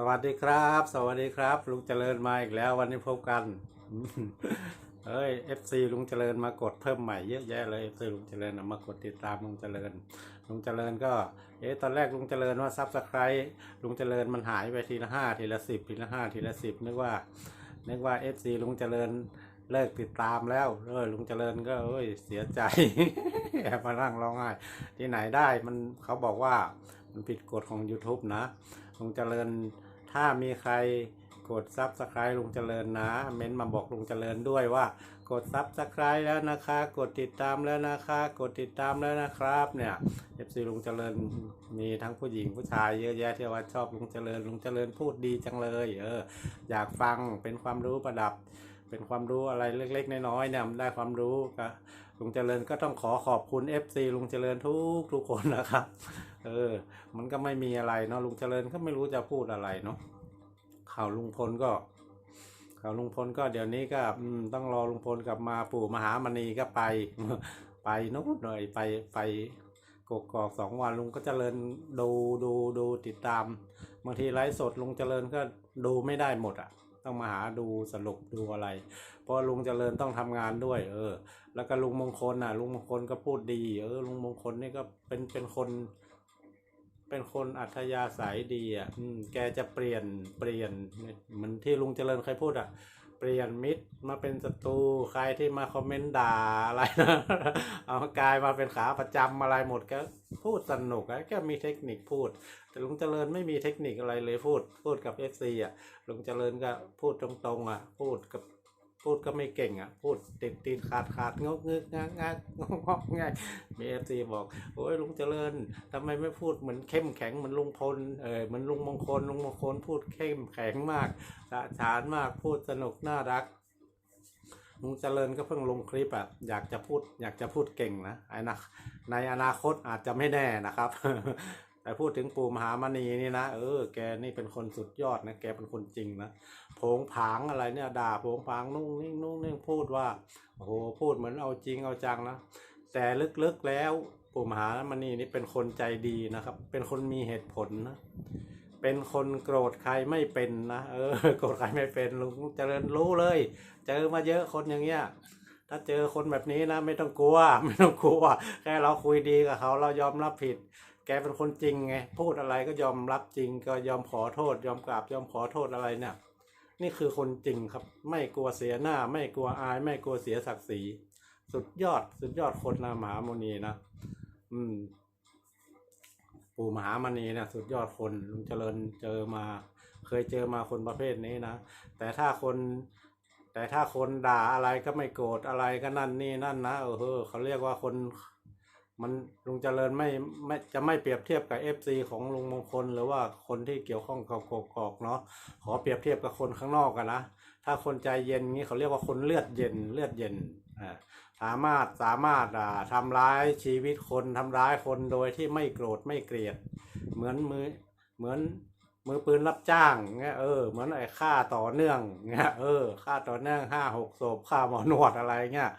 สวัสดีครับ สวัสดีครับ ลุงเจริญมาอีกแล้ว วันนี้พบกันเฮ้ย FC ลุงเจริญมากดเพิ่มใหม่เยอะแยะเลย FC ลุงเจริญมากดติดตามลุงเจริญ ลุงเจริญก็ เอ๊ะตอนแรกลุงเจริญว่าซับสไครต์ลุงเจริญมันหายไปทีละห้าทีละสิบทีละห้าทีละสิบนึกว่านึกว่า FC ลุงเจริญเลิกติดตามแล้วเออลุงเจริญก็เอ้ยเสียใจแอบมานั่งร้องไห้ที่ไหนได้มันเขาบอกว่ามันผิดกฎของ YouTube นะลุงเจริญ ถ้ามีใครกดซับสไครต์ลุงเจริญนะ เม้นมาบอกลุงเจริญด้วยว่า กดซับสไครต์แล้วนะคะ กดติดตามแล้วนะคะ กดติดตามแล้วนะครับ เนี่ย FC ลุงเจริญมีทั้งผู้หญิงผู้ชายเยอะแยะที่ว่าชอบลุงเจริญลุงเจริญพูดดีจังเลยเอออยากฟังเป็นความรู้ประดับ เป็นความรู้อะไรเล็กๆน้อยๆเนี่ยมันได้ความรู้ก็ลุงเจริญก็ต้องขอขอบคุณ FC ลุงเจริญทุกทุกคนนะครับ เออ มันก็ไม่มีอะไรเนาะลุงเจริญก็ไม่รู้จะพูดอะไรเนาะข่าวลุงพลก็ข่าวลุงพลก็เดี๋ยวนี้ก็ต้องรอลุงพลกลับมาปู่มหามณีก็ไป ไปนู้นหน่อยไปไปกกอกสองวันลุงก็เจริญดูดูดูติดตามบางทีไลฟ์สดลุงเจริญก็ดูไม่ได้หมดอะ ต้องมาหาดูสรุปดูอะไร เพราะลุงเจริญต้องทำงานด้วย เออ แล้วก็ลุงมงคลน่ะ ลุงมงคลก็พูดดี เออลุงมงคลนี่ก็เป็นเป็นคน เป็นคนอัธยาศัยดีอะแกจะเปลี่ยนเปลี่ยนเหมือนที่ลุงเจริญเคยพูดอะ เปลี่ยนมิตรมาเป็นศัตรูใครที่มาคอมเมนต์ด่าอะไรนะเอากลายมาเป็นขาประจำอะไรหมดก็พูดสนุกอะแกมีเทคนิคพูด แต่ลุงเจริญไม่มีเทคนิคอะไรเลยพูด พูดกับเอฟซีอะลุงเจริญก็พูดตรงๆอะ พูดกับ พูดก็ไม่เก่งอะ พูดติดติดขาดขาดงกงึกงักงักงกงกง่ายมีเอฟซีบอก โอ้ยลุงเจริญทำไมไม่พูดเหมือนเข้มแข็งเหมือนลุงพลเออเหมือนลุงมงคลลุงมงคลพูดเข้มแข็งมากสะฉานมากพูดสนุกน่ารักลุงเจริญก็เพิ่งลงคลิปอะอยากจะพูดอยากจะพูดเก่งนะไอ้นะในอนาคตอาจจะไม่แน่นะครับ แต่พูดถึงปู่มหามณีนี่นะเออแกนี่เป็นคนสุดยอดนะแกเป็นคนจริงนะโผงผางอะไรเนี่ยด่าโผงผางนุ่งนิ่งนุ่งนิ่งพูดว่าโอ้โหพูดเหมือนเอาจริงเอาจังนะแต่ลึกๆแล้วปู่มหามณีนี่เป็นคนใจดีนะครับ เป็นคนมีเหตุผลนะเป็นคนโกรธใครไม่เป็นนะเออโกรธใครไม่เป็นลุงเจริญรู้เลย เจอมาเยอะคนอย่างเงี้ยถ้าเจอคนแบบนี้นะ ไม่ต้องกลัว ไม่ต้องกลัว แค่เราคุยดีกับเขาเรายอมรับผิด แกเป็นคนจริงไงพูดอะไรก็ยอมรับจริง ก็ยอมขอโทษ ยอมกราบยอมขอโทษอะไรเนี่ย นี่คือคนจริงครับ ไม่กลัวเสียหน้า ไม่กลัวอาย ไม่กลัวเสียศักดิ์ศรีสุดยอด สุดยอดคนนะมหาโมนีนะอืม ปู่มหามณีเนี่ยสุดยอดคนลุงเจริญเจอมา เคยเจอมาคนประเภทนี้นะแต่ถ้าคน แต่ถ้าคนด่าอะไรก็ไม่โกรธอะไรก็นั่นนี่นั่นนะเออเออเขาเรียกว่าคน มันลุงเจริญไม่ไม่จะไม่เปรียบเทียบกับเอฟซีของลุงมงคล หรือว่าคนที่เกี่ยวข้องกับกกอกเนาะขอเปรียบเทียบกับคนข้างนอกกันนะถ้าคนใจเย็นงี้เขาเรียกว่าคนเลือดเย็นเลือดเย็นอ่าสามารถสามารถอ่าทำร้ายชีวิตคนทำร้ายคนโดยที่ไม่โกรธไม่เกลียด เหมือนมือเหมือนมือปืนรับจ้างเงี้ยเออเหมือนไอ้ฆ่าต่อเนื่องเงี้ยเออฆ่าต่อเนื่องห้าหกศพฆ่าหมอนวดอะไรเงี้ย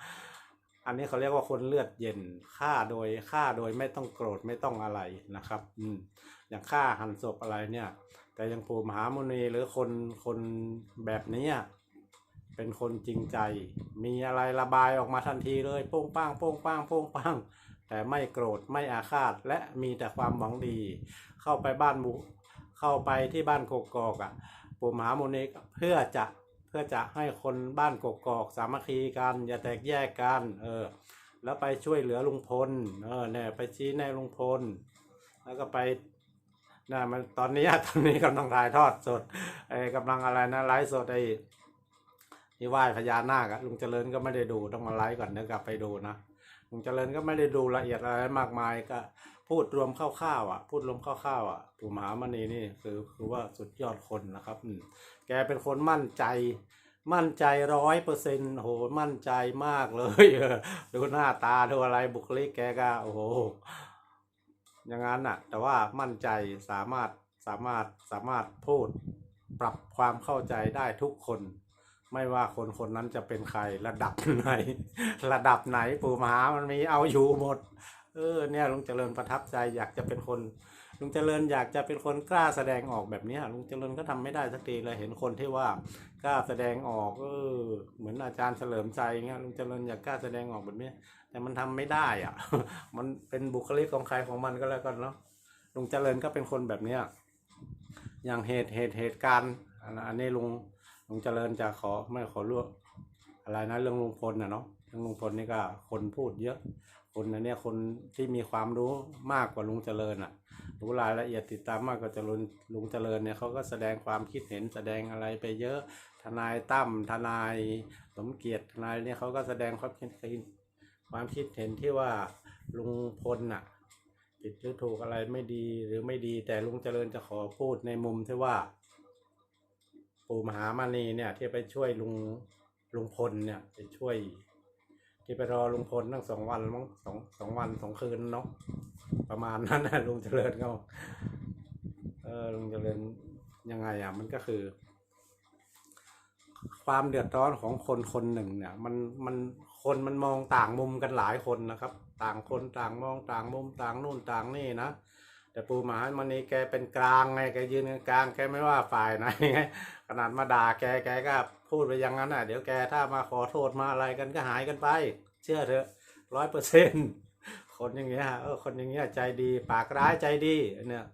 อันนี้เขาเรียกว่าคนเลือดเย็นฆ่าโดยฆ่าโดยไม่ต้องโกรธไม่ต้องอะไรนะครับ อืมอย่างฆ่าหันศพอะไรเนี่ย แต่ยังปู่มหามุนีหรือคนคนแบบนี้เป็นคนจริงใจ มีอะไรระบายออกมาทันทีเลยโป้งป้างโป้งป้างโป้งป้างแต่ไม่โกรธไม่อาฆาตและมีแต่ความหวังดี เข้าไปบ้านบุเข้าไปที่บ้านโกกอกอะปู่มหาโมนิกเพื่อจะ เพื่อจะให้คนบ้านกกอกสามัคคีกัน อย่าแตกแยกกันเออแล้วไปช่วยเหลือลุงพลเออเนี่ยไปชี้แนะลุงพล แล้วก็ไปน่ะมันตอนนี้ตอนนี้กำลังถ่ายทอดสดไอ้กำลังอะไรนะไลฟ์สดไอ้ที่ไหว้พญานาคอะลุงเจริญก็ไม่ได้ดูต้องมาไลฟ์ก่อนเดี๋ยวกลับไปดูนะลุงเจริญก็ไม่ได้ดูละเอียดอะไรมากมายก็ พูดรวมคร่าวๆอะ พูดรวมคร่าวๆอะปู่มหามณีนี่คือคือว่าสุดยอดคนนะครับแกเป็นคนมั่นใจ มั่นใจร้อยเปอร์เซ็นต์โหมั่นใจมากเลยดูหน้าตาดูอะไรบุคลิกแกก็โอ้โหอย่างนั้นอะ แต่ว่ามั่นใจสามารถสามารถสามารถพูดปรับความเข้าใจได้ทุกคน ไม่ว่าคนคนนั้นจะเป็นใครระดับไหน ระดับไหนปู่มหามันมีเอาอยู่หมด ออเนี่ยลุงเจริญประทับใจอยากจะเป็นคนลุงเจริญอยากจะเป็นคนกล้าแสดงออกแบบนี้ลุงเจริญก็ทำไม่ได้สักทีเลยเห็นคนที่ว่ากล้าแสดงออกเออเหมือนอาจารย์เฉลิมใจเงี้ยลุงเจริญอยากกล้าแสดงออกแบบนี้แต่มันทำไม่ได้อะ มันเป็นบุคลิกของใครของมันก็แล้วกันเนาะลุงเจริญก็เป็นคนแบบเนี้ยอย่างเหตุเหตุเหตุการณ์อันอันนี้ลุงลุงเจริญจะขอไม่ขอร่วมอะไรนะเรื่องลุงพลนะเนาะเรื่องลุงพลนี่ก็คนพูดเยอะ คนอันเนี้ยคนที่มีความรู้มากกว่าลุงเจริญอะ รู้รายละเอียดติดตามมากกว่าจะลุงลุงเจริญเนี่ยเขาก็แสดงความคิดเห็นแสดงอะไรไปเยอะ ทนายตั้มทนายสมเกียรติทนายเนี่ยเขาก็แสดงความคิดเห็นความคิดเห็นที่ว่าลุงพลน่ะผิดหรือถูกอะไรไม่ดีหรือไม่ดี แต่ลุงเจริญจะขอพูดในมุมที่ว่า ปู่มหามณีเนี่ยที่ไปช่วยลุงลุงพลเนี่ยไปช่วย ที่ไปรอลุงพลตั้งสองวันมั้งสองสองวันสองคืนเนาะประมาณนั้นนะลุงเจริญก็เออลุงเจริญยังไงอะ มันก็คือ ความเดือดร้อนของคนคนหนึ่ง เนี่ย มันมันคนมันมองต่างมุมกันหลายคนนะครับ ต่างคนต่างมองต่างมุมต่างนู่นต่างนี่นะแต่ปู่มหามณีแกเป็นกลางไงแกยืนกลางแกไม่ว่าฝ่ายไหนไงขนาดมาด่าแกแกก็ พูดไปอย่างนั้นอะ เดี๋ยวแกถ้ามาขอโทษมาอะไรกันก็หายกันไป เชื่อเถอะร้อยเปอร์เซ็นคนอย่างเงี้ยเออคนอย่างเงี้ยใจดี ปากร้ายใจดีเนี่ย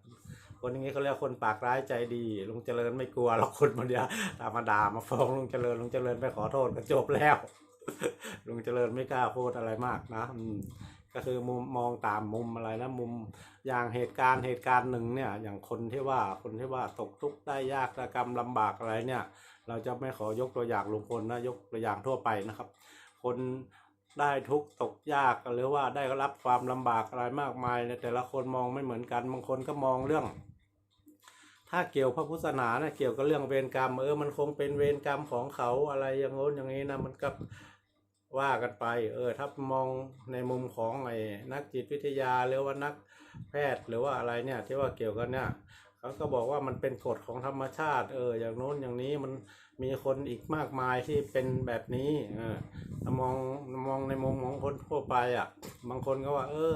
คนอย่างนี้เขาเรียกคนปากร้ายใจดีลุงเจริญไม่กลัวหรอกคนมันเดียวตามมาด่ามาฟ้องลุงเจริญลุงเจริญไปขอโทษก็จบแล้วลุงเจริญไม่กล้าพูดอะไรมากนะอืมก็คือมุมมองตามมุมอะไรนะมุมอย่างเหตุการณ์เหตุการณ์หนึ่งเนี่ย อย่างคนที่ว่าคนที่ว่าตกทุกข์ได้ยากระกรรมลำบากอะไรเนี่ย เราจะไม่ขอยกตัวอย่างลุงพลนะยกตัวอย่างทั่วไปนะครับ คนได้ทุกตกยากหรือว่าได้รับความลำบากอะไรมากมายเนี่ยแต่ละคนมองไม่เหมือนกันบางคนก็มองเรื่อง ถ้าเกี่ยวพระพุทธศาสนานี่ยเกี่ยวกับเรื่องเวรกรรมเออมันคงเป็นเวรกรรมของเขาอะไรอย่างโน้นอย่างนี้นะมันก็ว่ากันไป เออถ้ามองในมุมของไอ้นักจิตวิทยาหรือว่านักแพทย์หรือว่าอะไรเนี่ยที่ว่าเกี่ยวกันเนี่ย เขาก็บอกว่ามันเป็นกฎของธรรมชาติ เออ อย่างโน้นอย่างนี้มันมีคนอีกมากมายที่เป็นแบบนี้ เออถ้ามองมองในมุมของคนทั่วไปอะ บางคนก็ว่า เออ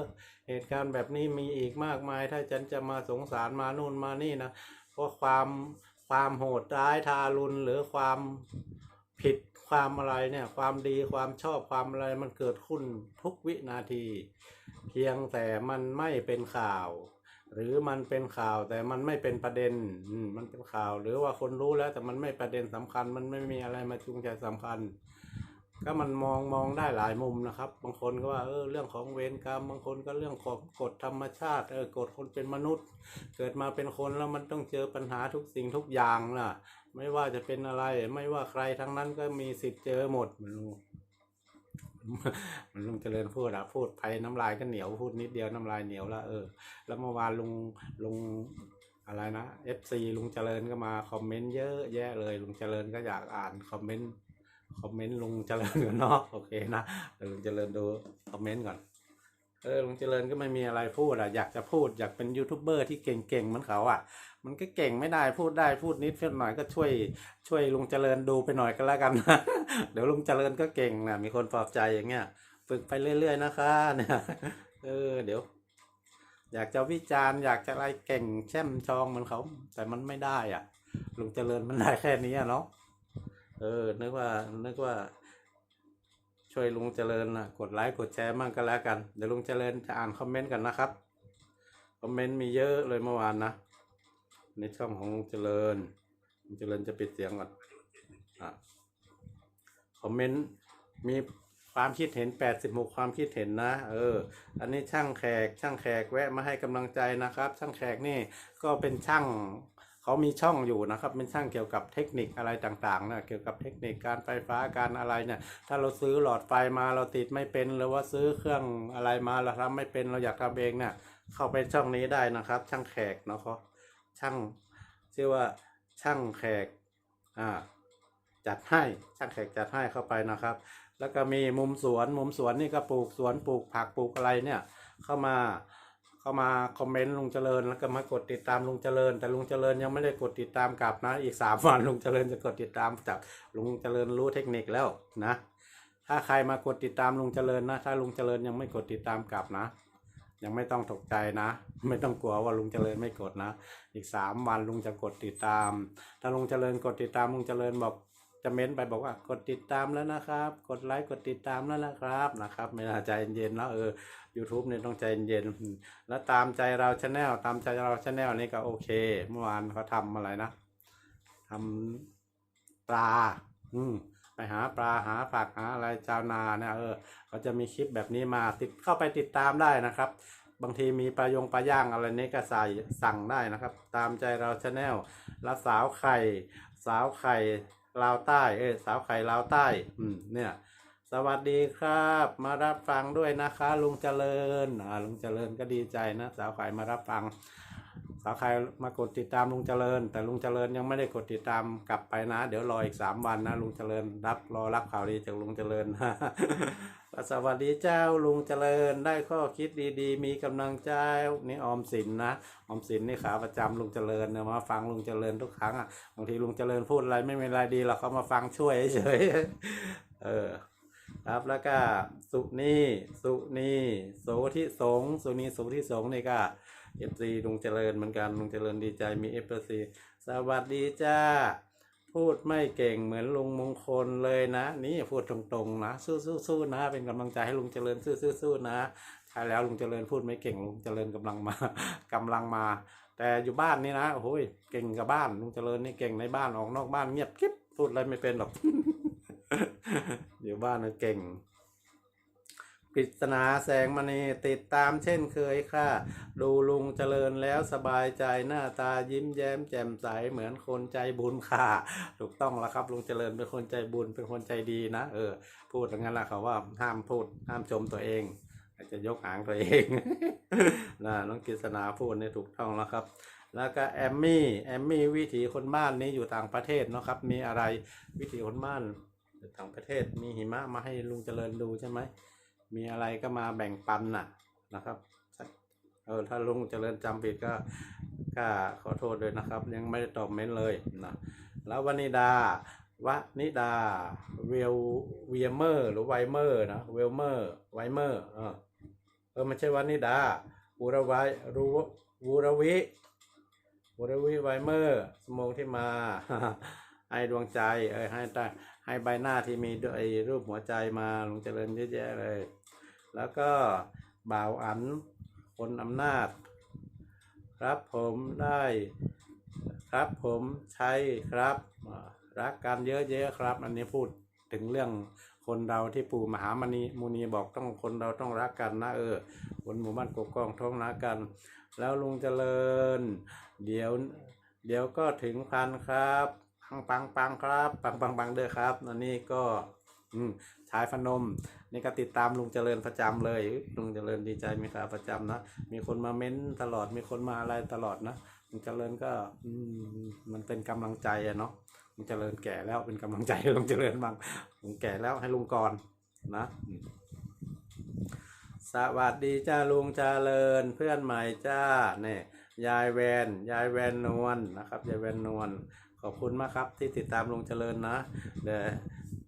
เหตุการณ์แบบนี้มีอีกมากมาย ถ้าฉันจะมาสงสารมานู่นมานี่นะเพราะความความโหดร้ายทารุณหรือความผิดความอะไรเนี่ย ความดีความชอบความอะไรมันเกิดขึ้นทุกวินาที เพียงแต่มันไม่เป็นข่าว หรือมันเป็นข่าวแต่มันไม่เป็นประเด็นมันเป็นข่าว หรือว่าคนรู้แล้วแต่มันไม่ประเด็นสำคัญ มันไม่มีอะไรมาจูงใจสำคัญ ก็มันมองมองได้หลายมุมนะครับ บางคนก็ว่าเออเรื่องของเวรกรรม บางคนก็เรื่องของกฎธรรมชาติเออกฎคนเป็นมนุษย์ เกิดมาเป็นคนแล้วมันต้องเจอปัญหาทุกสิ่งทุกอย่างล่ะ ไม่ว่าจะเป็นอะไร ไม่ว่าใครทั้งนั้นก็มีสิทธิ์เจอหมดมันลุง มันลุงเจริญพูดอะพูดไปน้ำลายก็เหนียวพูดนิดเดียวน้ำลายเหนียวละเออ แล้วเมื่อวานลุงลุงอะไรนะเอฟซีลุงเจริญก็มาคอมเมนต์เยอะแยะเลยลุงเจริญก็อยากอ่านคอมเมนต์คอมเมนต์ลุงเจริญก่อนเนาะโอเคนะเดี๋ยวลุงเจริญดูคอมเมนต์ก่อน เออลุงเจริญก็ไม่มีอะไรพูดอะอยากจะพูดอยากเป็นยูทูบเบอร์ที่เก่งๆเหมือนเขาอะ มันก็เก่งไม่ได้พูดได้พูดนิดเพียงหน่อยก็ช่วยช่วยลุงเจริญดูไปหน่อยก็แล้วกันนะเดี๋ยวลุงเจริญก็เก่งนะมีคนปลอบใจอย่างเงี้ยฝึกไปเรื่อย ๆ นะคะเนี่ยเออเดี๋ยว อยากจะวิจารณ์อยากจะอะไรเก่งแช่มชองเหมือนเขา แต่มันไม่ได้อะลุงเจริญมันได้แค่นี้เนาะเออนึกว่านึกว่า ช่วยลุงเจริญนะกดไลค์กดแชร์มั่งก็แล้วกัน เดี๋ยวลุงเจริญจะอ่านคอมเมนต์กันนะครับ คอมเมนต์มีเยอะเลยเมื่อวานนะในช่องของลุงเจริญลุงเจริญจะปิดเสียงก่อนอะคอมเมนต์มีความคิดเห็น 86 ความคิดเห็นนะ เออ อันนี้ช่างแขก ช่างแขกแวะมาให้กำลังใจนะครับ ช่างแขกนี่ก็เป็นช่าง เขามีช่องอยู่นะครับเป็นช่างเกี่ยวกับเทคนิคอะไรต่างๆนะเกี่ยวกับเทคนิคการไฟฟ้าการอะไรเนี่ยถ้าเราซื้อหลอดไฟมาเราติดไม่เป็น หรือว่าซื้อเครื่องอะไรมาเราทำไม่เป็นเราอยากทำเองเนี่ยเข้าไปช่องนี้ได้นะครับ ช่างแขกเนาะเขาช่างชื่อว่าช่างแขกอ่าจัดให้ช่างแขกจัดให้เข้าไปนะครับ แล้วก็มีมุมสวนมุมสวนนี่ก็ปลูกสวนปลูกผักปลูกอะไรเนี่ยเข้ามา เข้ามาคอมเมนต์ลุงเจริญแล้วก็มากดติดตามลุงเจริญ แต่ลุงเจริญยังไม่ได้กดติดตามกลับนะ อีกสามวันลุงเจริญจะกดติดตามจากลุงเจริญรู้เทคนิคแล้วนะ ถ้าใครมากดติดตามลุงเจริญนะ ถ้าลุงเจริญยังไม่กดติดตามกลับนะ ยังไม่ต้องตกใจนะ ไม่ต้องกลัวว่าลุงเจริญไม่กดนะ อีกสามวันลุงจะกดติดตาม ถ้าลุงเจริญกดติดตามลุงเจริญบอก จะเม้นไปบอกว่ากดติดตามแล้วนะครับ กดไลค์กดติดตามแล้วนะครับนะครับ ไม่น่าใจเย็นๆเนาะเออ YouTube เนี่ยต้องใจเย็น แล้วตามใจเราชาแนลตามใจเราชาแนลนี่ก็โอเค เมื่อวานเขาทำอะไรนะทำปลา อืมไปหาปลาหาผักหาอะไรชาวนาเนี่ยเออเขาจะมีคลิปแบบนี้มาติดเข้าไปติดตามได้นะครับ บางทีมีปลายงปลาย่างอะไรนี้ก็ใส่สั่งได้นะครับ ตามใจเราชาแนลแล้วสาวไข่ สาวไข่ ลาวใต้ เอ้ยสาวไข่ลาวใต้ อืม เนี่ย สวัสดีครับ มารับฟังด้วยนะคะ ลุงเจริญ อ่า ลุงเจริญก็ดีใจนะ สาวไข่มารับฟัง สาวไข่มากดติดตามลุงเจริญ แต่ลุงเจริญยังไม่ได้กดติดตามกลับไปนะ เดี๋ยวรออีกสามวันนะลุงเจริญรับรอรับข่าวดีจากลุงเจริญ สวัสดีเจ้าลุงเจริญได้ข้อคิดดีๆ มีกำลังใจนี่ออมสินนะออมสินนี่ขาประจำลุงเจริญเนี่ยมาฟังลุงเจริญทุกครั้งอะบางทีลุงเจริญพูดอะไรไม่มีอะไรดีเราเขามาฟังช่วยเฉยเออครับแล้วก็สุนีสุนีโสที่สงสุนีโสที่สงนี่ก็เอฟซีลุงเจริญเหมือนกันลุงเจริญดีใจมีเอฟซีสวัสดีจ้า พูดไม่เก่งเหมือนลุงมงคลเลยนะ นี่พูดตรงๆนะสู้ๆๆนะ เป็นกำลังใจให้ลุงเจริญสู้สู้สู้นะใช่แล้วลุงเจริญพูดไม่เก่งลุงเจริญกำลังมากำลังมา แต่อยู่บ้านนี่นะโอ้โหยเก่งกับบ้านลุงเจริญนี่เก่งในบ้านออกนอกบ้านเงียบกิ๊บพูดอะไรไม่เป็นหรอกอยู่บ้านน่ะเก่ง ปริศนาแสงมณีติดตามเช่นเคยค่ะ ดูลุงเจริญแล้วสบายใจหน้าตายิ้มแย้มแจ่มใสเหมือนคนใจบุญค่ะ ถูกต้องแล้วครับลุงเจริญเป็นคนใจบุญเป็นคนใจดีนะ เออ พูดอย่างนั้นแหละเขาว่าห้ามพูดห้ามชมตัวเองอาจจะยกหางตัวเองนะน้องกฤษณาพูดนี่ถูกต้องแล้วครับ แล้วก็แอมมี่แอมมี่วิถีคนบ้านนี้อยู่ต่างประเทศนะครับ มีอะไรวิถีคนบ้านต่างประเทศมีหิมะมาให้ลุงเจริญดูใช่ไหม มีอะไรก็มาแบ่งปันน่ะนะครับเออถ้าลุงเจริญจำผิดก็ก็ขอโทษด้วยนะครับ ยังไม่ได้ตอบเม้นเลยนะแล้ววนิดาวนิดาเวลเวียเมอร์หรือไวเมอร์นะเวลเมอร์ไวเมอร์เออเออไม่ใช่วนิดาอุระไวรูวูรวิวรวิไวเมอร์สมองที่มาให้ดวงใจเอ้ยให้ให้ใบหน้าที่มีด้วยรูปหัวใจมาลุงเจริญเยอะแยะเลย แล้วก็บ่าวอันคนอำนาจ ครับผมได้ครับผมใช่ครับรักกันเยอะๆครับ อันนี้พูดถึงเรื่องคนเราที่ปู่มหามณีมุนีบอกต้องคนเราต้องรักกันนะเออคนหมู่บ้านกกองท้องรักกัน แล้วลุงเจริญ เดี๋ยว เดี๋ยวก็ถึงพันครับ ปังปังปังครับ ปังปังปังเด้อครับอันนี้ก็ อืมชายพนม นี่ก็ติดตามลุงเจริญประจำเลยลุงเจริญดีใจมีขาประจำนะมีคนมาเม้นตลอดมีคนมาอะไรตลอดนะลุงเจริญก็อืมมันเป็นกำลังใจอะเนาะลุงเจริญแก่แล้วเป็นกำลังใจให้ลุงเจริญบ้างลุงแก่แล้วให้ลุงก่อนนะสวัสดีจ้าลุงเจริญเพื่อนใหม่จ้าเนี่ยยายแวนยายแวนนวลนะครับยายแวนนวลขอบคุณมากครับที่ติดตามลุงเจริญนะเดี๋ยว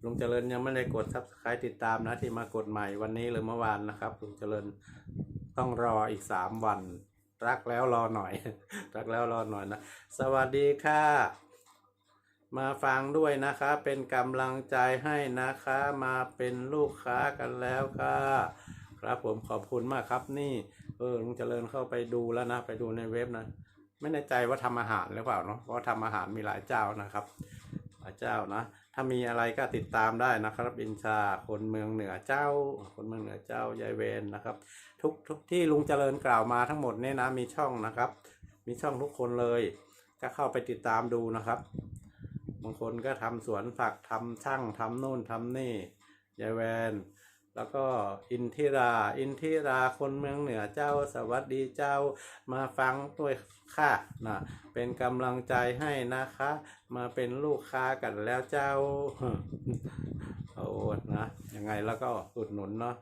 ลุงเจริญยังไม่ได้กดซับสไครต์ติดตามนะที่มากดใหม่วันนี้หรือเมื่อวานนะครับลุงเจริญต้องรออีกสามวัน รักแล้วรอหน่อย รักแล้วรอหน่อยนะ สวัสดีค่ะ มาฟังด้วยนะคะ เป็นกำลังใจให้นะคะ มาเป็นลูกค้ากันแล้วค่ะ ครับผมขอบคุณมากครับนี่ เออลุงเจริญเข้าไปดูแล้วนะ ไปดูในเว็บนะ ไม่แน่ใจว่าทำอาหารหรือเปล่าเนาะเพราะทำอาหารมีหลายเจ้านะครับ หลายเจ้านะ ถ้ามีอะไรก็ติดตามได้นะครับอินชาคนเมืองเหนือเจ้า คนเมืองเหนือเจ้ายายเวนนะครับ ทุกทุกที่ลุงเจริญกล่าวมาทั้งหมดเนี่ยนะมีช่องนะครับ มีช่องทุกคนเลยก็เข้าไปติดตามดูนะครับบางคนก็ทำสวนผักทำช่างทำโน่นทำนี่ยายแวน แล้วก็อินทิรา อินทิราคนเมืองเหนือเจ้าสวัสดีเจ้ามาฟังด้วยค่ะนะเป็นกำลังใจให้นะคะ มาเป็นลูกค้ากันแล้วเจ้าโอ้นะยังไงแล้วก็อุดหนุนเนาะ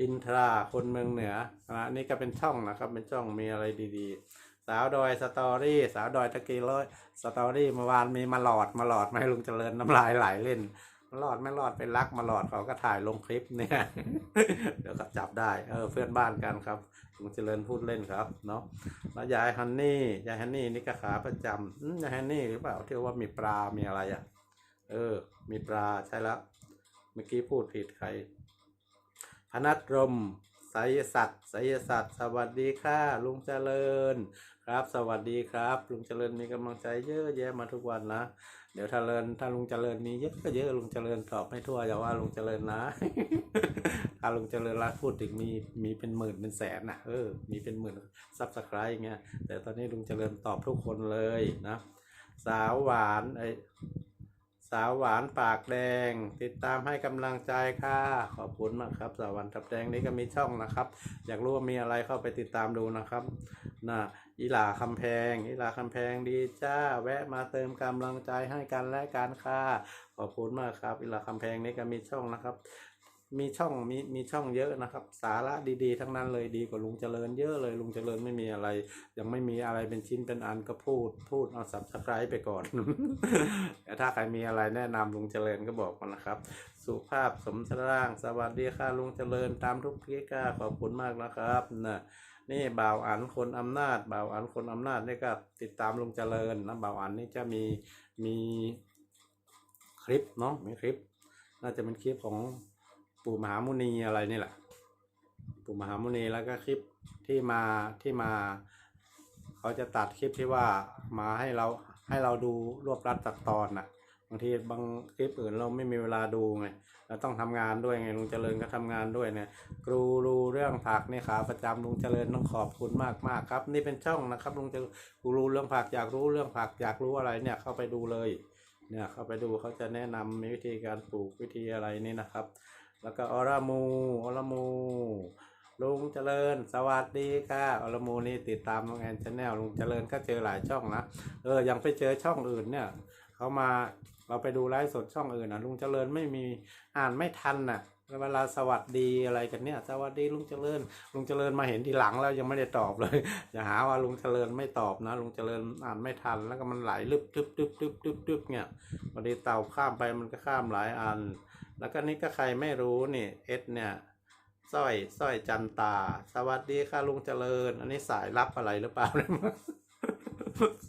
อินทราคนเมืองเหนือนะนี่ก็เป็นช่องนะครับ เป็นช่องมีอะไรดีๆ สาวดอยสตอรี่ สาวดอยตะกี้ร้อยสตอรี่เมื่อวานมีมาหลอดมาหลอดมาให้ลุงเจริญน้ำลายไหลเล่น รอดไม่รอดเป็นรักมาหลอดเขาก็ถ่ายลงคลิปเนี่ย เดี๋ยวก็จับได้เออเพื่อนบ้านกันครับลุงเจริญพูดเล่นครับเนาะแล้วยายฮันนี่ยายฮันนี่นี่ก็ขาประจำยายฮันนี่หรือเปล่าที่ว่ามีปลา มีอะไรอะ เออ มีปลาใช่แล้วเมื่อกี้พูดผิดใครพนัดรมไสยสัตว์ไสยสัตว์สวัสดีค่ะลุงเจริญ ครับ สวัสดีครับ ลุงเจริญมีกำลังใจเยอะแยะมาทุกวันนะ เดี๋ยวถ้าเริญถ้าลุงเจริญมีเยอะก็เยอะลุงเจริญตอบไม่ทั่วอย่าว่าลุงเจริญนะ ถ้าลุงเจริญรักพูดถึงมีมีเป็นหมื่นเป็นแสนนะเออ มีเป็นหมื่นซับสไครต์เงี้ยแต่ตอนนี้ลุงเจริญตอบทุกคนเลยนะ สาวหวานไอสาวหวานปากแดง ติดตามให้กำลังใจค่ะ ขอบคุณมากครับ สาวหวานตับแดงนี่ก็มีช่องนะครับ อยากรู้ว่ามีอะไรเข้าไปติดตามดูนะครับนะ อีหลาคำแพง อีหลาคำแพงดีจ้า แวะมาเติมกำลังใจให้กันและกันค่ะขอบคุณมากครับ อีหลาคำแพงนี่ก็มีช่องนะครับ มีช่องมีมีช่องเยอะนะครับ สาระดีๆ ทั้งนั้นเลยดีกว่าลุงเจริญเยอะเลยลุงเจริญไม่มีอะไร ยังไม่มีอะไรเป็นชิ้นเป็นอันก็พูด พูดเอาสับสไครไปก่อนแต่ถ้าใครมีอะไรแนะนำลุงเจริญก็บอกมานะครับ สุภาพสมสร่าง สวัสดีค่ะลุงเจริญตามทุกพิกาขอบคุณมากนะครับนะ นี่บ่าวอันคนอำนาจบ่าวอันคนอำนาจนี่ก็ติดตามลุงเจริญนะบ่าวอันนี่จะมีมีคลิปเนาะมีคลิป น่าจะเป็นคลิปของปู่มหามุนีอะไรนี่แหละ ปู่มหามุนีแล้วก็คลิปที่มาที่มา เขาจะตัดคลิปที่ว่ามาให้เราให้เราดูรวบรัดตัดตอนน่ะางทีบางคลิปอื่นเราไม่มีเวลาดูไงเราต้องทำงานด้วยไงลุงเจริญก็ทำงานด้วยเนี่ยครูรู้เรื่องผักนี่ขาประจำลุงเจริญต้องขอบคุณมากมากครับ นี่เป็นช่องนะครับลุงเจริญครูรู้เรื่องผักอยากรู้เรื่องผักอยากรู้อะไรเนี่ยเข้าไปดูเลย เนี่ยเข้าไปดูเขาจะแนะนำมีวิธีการปลูกวิธีอะไรนี่นะครับ แล้วก็ออรามูออรามูลุงเจริญ สวัสดีค่ะออรามูนี่ติดตามน้องแอนชาแนลลุงเจริญก็เจอหลายช่องนะเออยังไปเจอช่องอื่นเนี่ยเขามา เราไปดูไลฟ์สดช่องอื่นนะลุงเจริญไม่มีอ่านไม่ทันน่ะเวลาสวัสดีอะไรกันเนี่ย สวัสดีลุงเจริญ ลุงเจริญมาเห็นทีหลังแล้วยังไม่ได้ตอบเลย อย่าหาว่าลุงเจริญไม่ตอบนะ ลุงเจริญอ่านไม่ทันแล้วก็มันไหลลึบตึบตึบตึบตึบตึบเนี่ยพอดีเต่าข้ามไปมันก็ข้ามหลายอัน แล้วก็นี่ก็ใครไม่รู้นี่เอสเนี่ยสร้อยสร้อยจันตา สวัสดีค่ะลุงเจริญ อันนี้สายลับอะไรหรือเปล่า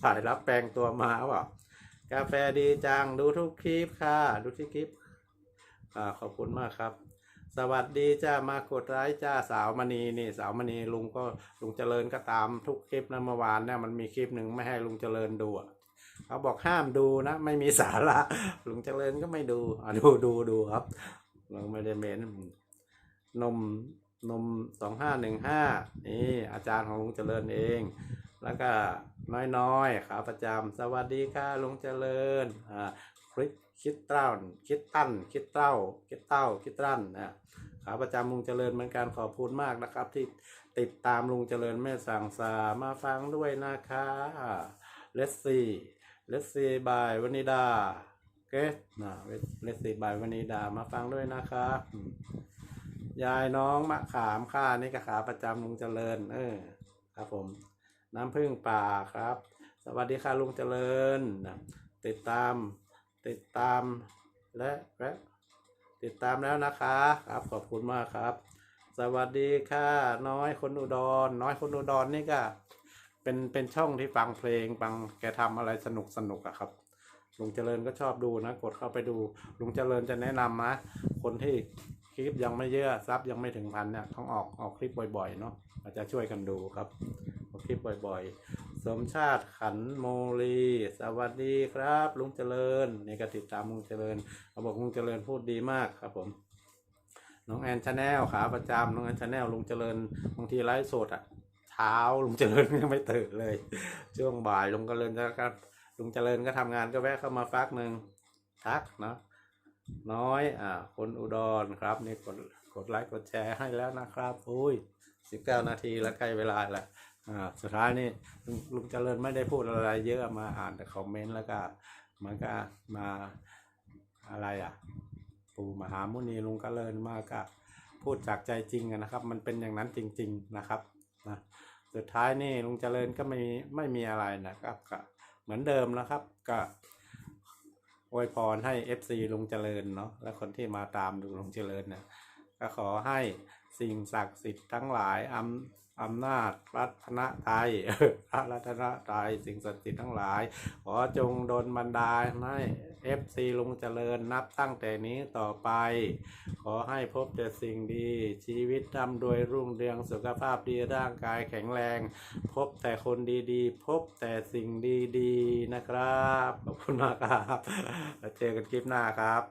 สายลับแปลงตัวมาเปล่า กาแฟดีจัง ดูทุกคลิปค่ะ ดูที่คลิปอ่าขอบคุณมากครับ สวัสดีจ้ามากดไลค์จ้าสาวมณีนี่ สาวมณีลุงก็ลุงเจริญก็ตามทุกคลิปนะเมื่อวานเนี่ยมันมีคลิปหนึ่งไม่ให้ลุงเจริญดูอะเขาบอกห้ามดูนะ ไม่มีสาระลุงเจริญก็ไม่ดูอะดูดูดูครับเราไม่ได้เมนนมนมสองห้าหนึ่งห้านี่อาจารย์ของลุงเจริญเอง แล้วก็น้อยๆขาประจำสวัสดีค่ะลุงเจริญอ่าคริสคิดเต้าคิดตั้นคิดเต้าคิดเต้าคิดตั้นนะขาประจำลุงเจริญเหมือนกันขอบคุณมากนะครับ ที่ติดตามลุงเจริญแม่สั่งสามาฟังด้วยนะคะเลสซี่เลสซี่บายวนิดาเกสนะเลสซี่บายวนิดามาฟังด้วยนะครับยายน้องมะขามข้านี่ก็ขาประจำลุงเจริญ เออครับผม น้ำพึ่งป่าครับ สวัสดีค่ะลุงเจริญนะติดตามติดตามและและติดตามแล้วนะคะครับขอบคุณมากครับ สวัสดีค่ะน้อยคนอุดร น้อยคนอุดรนี่ก็เป็นเป็นช่องที่ฟังเพลงฟังแกทำอะไรสนุกสนุกอะครับลุงเจริญก็ชอบดูนะ กดเข้าไปดูลุงเจริญจะแนะนำนะคนที่ คลิปยังไม่เยอะซับยังไม่ถึงพันเนี่ยต้องออกออกคลิปบ่อยๆเนาะเราจจะช่วยกันดูครับออกคลิปบ่อยๆ สมชาติขันโมลี สวัสดีครับ ลุงเจริญนี่ก็ติดตามลุงเจริญเขาบอกลุงเจริญพูดดีมากครับผมน้องแอนชาแนลขาประจำน้องแอนชาแนลลุงเจริญบางทีไลฟ์สดอะเช้าลุงเจริญยังไม่ตื่นเลย ช่วงบ่ายลุงเจริญก็ลุงเจริญก็ทำงานก็แวะเข้ามาฟักหนึ่งทักเนาะ น้อย อ่า คนอุดรครับ นี่กดกดไลค์กดแชร์ให้แล้วนะครับอุ้ยสิบเก้านาทีแล้วใกล้เวลาแล้วอ่าสุดท้ายนี่ลุงเจริญไม่ได้พูดอะไรเยอะมาอ่านแต่คอมเมนต์แล้วก็มันก็มาอะไรอะ ปู่มหามุนีลุงเจริญมากก็พูดจากใจจริงอะนะครับ มันเป็นอย่างนั้นจริง ๆนะครับนะสุดท้ายนี่ลุงเจริญก็ไม่ไม่มีอะไรนะครับก็เหมือนเดิมนะครับ ก็ อวยพรให้เอฟซีลุงเจริญเนาะและคนที่มาตามดูลุงเจริญเนี่ยก็ขอให้สิ่งศักดิ์สิทธิ์ทั้งหลายอำ อำนาจรัตนไตรัยพระรัตนตรัยสิ่งศักดิ์สิทธิ์ทั้งหลาย ขอจงโดนบันดาลให้ FC ลุงเจริญนับตั้งแต่นี้ต่อไป ขอให้พบแต่สิ่งดี ชีวิตร่ำรวยรุ่งเรืองสุขภาพดีร่างกายแข็งแรง พบแต่คนดีๆ พบแต่สิ่งดีๆนะครับ ขอบคุณมากครับ เจอกันคลิปหน้าครับ